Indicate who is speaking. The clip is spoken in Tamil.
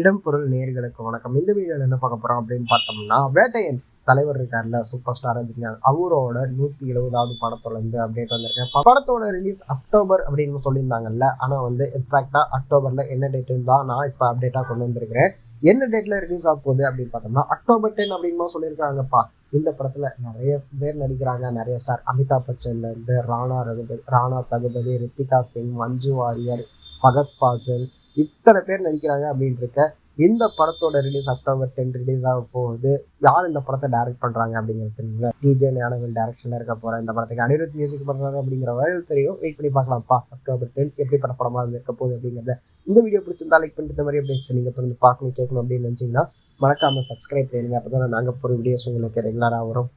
Speaker 1: இடம் பொருள் நேர்களுக்கு வணக்கம். இந்த வீடியோவில் என்ன பார்க்க போகிறோம் அப்படின்னு பார்த்தோம்னா வேட்டையன் தலைவர் இருக்கார்ல சூப்பர் ஸ்டார் ரஜினிகாந்த். அவரோட நூற்றி எழுபதாவது படத்தோட இருந்து அப்டேட் வந்திருக்கேன் படத்தோட ரிலீஸ் அக்டோபர் அப்படின்னு சொல்லியிருந்தாங்கல்ல ஆனால் வந்து எக்ஸாக்டாக அக்டோபரில் என்ன டேட்டுன்னு தான் நான் இப்போ அப்டேட்டாக கொண்டு வந்திருக்கிறேன். என்ன டேட்டில் ரிலீஸ் ஆக போகுது அப்படின்னு பார்த்தோம்னா அக்டோபர் டென் அப்படின்னு சொல்லியிருக்காங்கப்பா. இந்த படத்தில் நிறைய பேர் நடிக்கிறாங்க. நிறைய ஸ்டார் அமிதாப் பச்சன்ல இருந்து ராணா ரகுபதி ராணா தகுபதி ரித்திகா சிங் மஞ்சு வாரியர் பகத் பாசல் இத்தனை பேர் நடிக்கிறாங்க அப்படின்னு இருக்க இந்த படத்தோட ரிலீஸ் அக்டோபர் டென் ரிலீஸ் ஆக போகுது. யார் இந்த படத்தை டைரக்ட் பண்ணுறாங்க அப்படிங்கிறது தெரியல. டிஜே ஞானவேல் டேரக்ஷனில் இருக்க போகிறேன் இந்த படத்துக்கு அனிருத் மியூசிக் பண்ணுறாங்க அப்படிங்கிற வரையில் தெரியும் வெயிட் பண்ணி பார்க்கலாம்ப்பா. அக்டோபர் டென் எப்படி பட படமாக இருக்க போகுது அப்படிங்கிறத. இந்த வீடியோ பிடிச்சிருந்தா லைக் பண்ணிட்டு மாதிரி அப்டேட்ஸ் நீங்கள் தொடர்ந்து பார்க்கணும் கேட்கணும் அப்படின்னு நினைச்சீங்கன்னா மறக்காமல் சப்ஸ்கிரைப் பண்ணுங்க அப்பதான் நாங்கள் போகிற வீடியோஸ் உங்களுக்கு ரெகுலராக வரும்.